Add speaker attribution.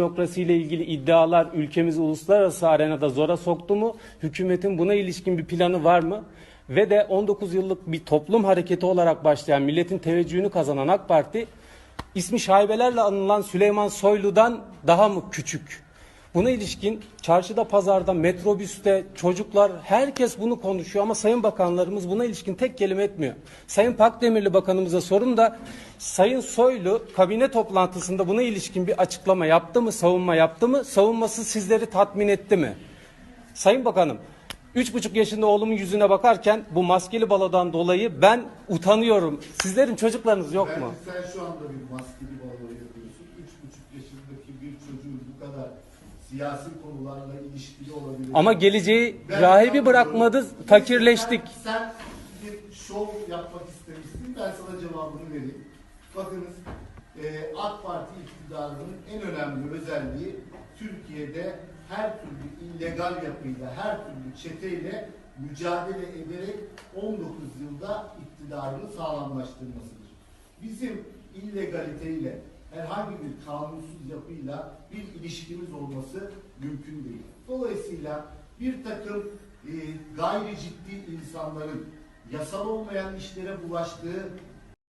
Speaker 1: Bürokrasiyle ilgili iddialar ülkemizi uluslararası arenada zora soktu mu? Hükümetin buna ilişkin bir planı var mı? Ve de 19 yıllık bir toplum hareketi olarak başlayan milletin teveccühünü kazanan AK Parti ismi şaibelerle anılan Süleyman Soylu'dan daha mı küçük? Buna ilişkin çarşıda, pazarda, metrobüste, çocuklar herkes bunu konuşuyor ama Sayın Bakanlarımız buna ilişkin tek kelime etmiyor. Sayın Pakdemirli Bakanımıza sorun da Sayın Soylu kabine toplantısında buna ilişkin bir açıklama yaptı mı, savunma yaptı mı? Savunması sizleri tatmin etti mi? Sayın Bakanım, üç buçuk yaşında oğlumun yüzüne bakarken bu maskeli balodan dolayı ben utanıyorum. Sizlerin çocuklarınız yok mu?
Speaker 2: Belki sen şu anda bir maskeli balo yapıyorsun. Üç buçuk yaşındaki bir çocuğun bu kadar siyasi konularla ilişkili olabilir.
Speaker 1: Ama geleceği
Speaker 2: Ben
Speaker 1: rahibi bırakmadı, fakirleştik.
Speaker 2: Sen, sen bir şov yapmak istemişsin. Ben sana cevabını vereyim. Bakınız e, AK Parti iktidarının en önemli özelliği Türkiye'de her türlü illegal yapıyla, her türlü çeteyle mücadele ederek 19 yılda iktidarını sağlamlaştırmasıdır. Bizim illegaliteyle herhangi bir kanunsuz yapıyla bir ilişkimiz olması mümkün değil. Dolayısıyla bir takım e, gayri ciddi insanların yasal olmayan işlere bulaştığı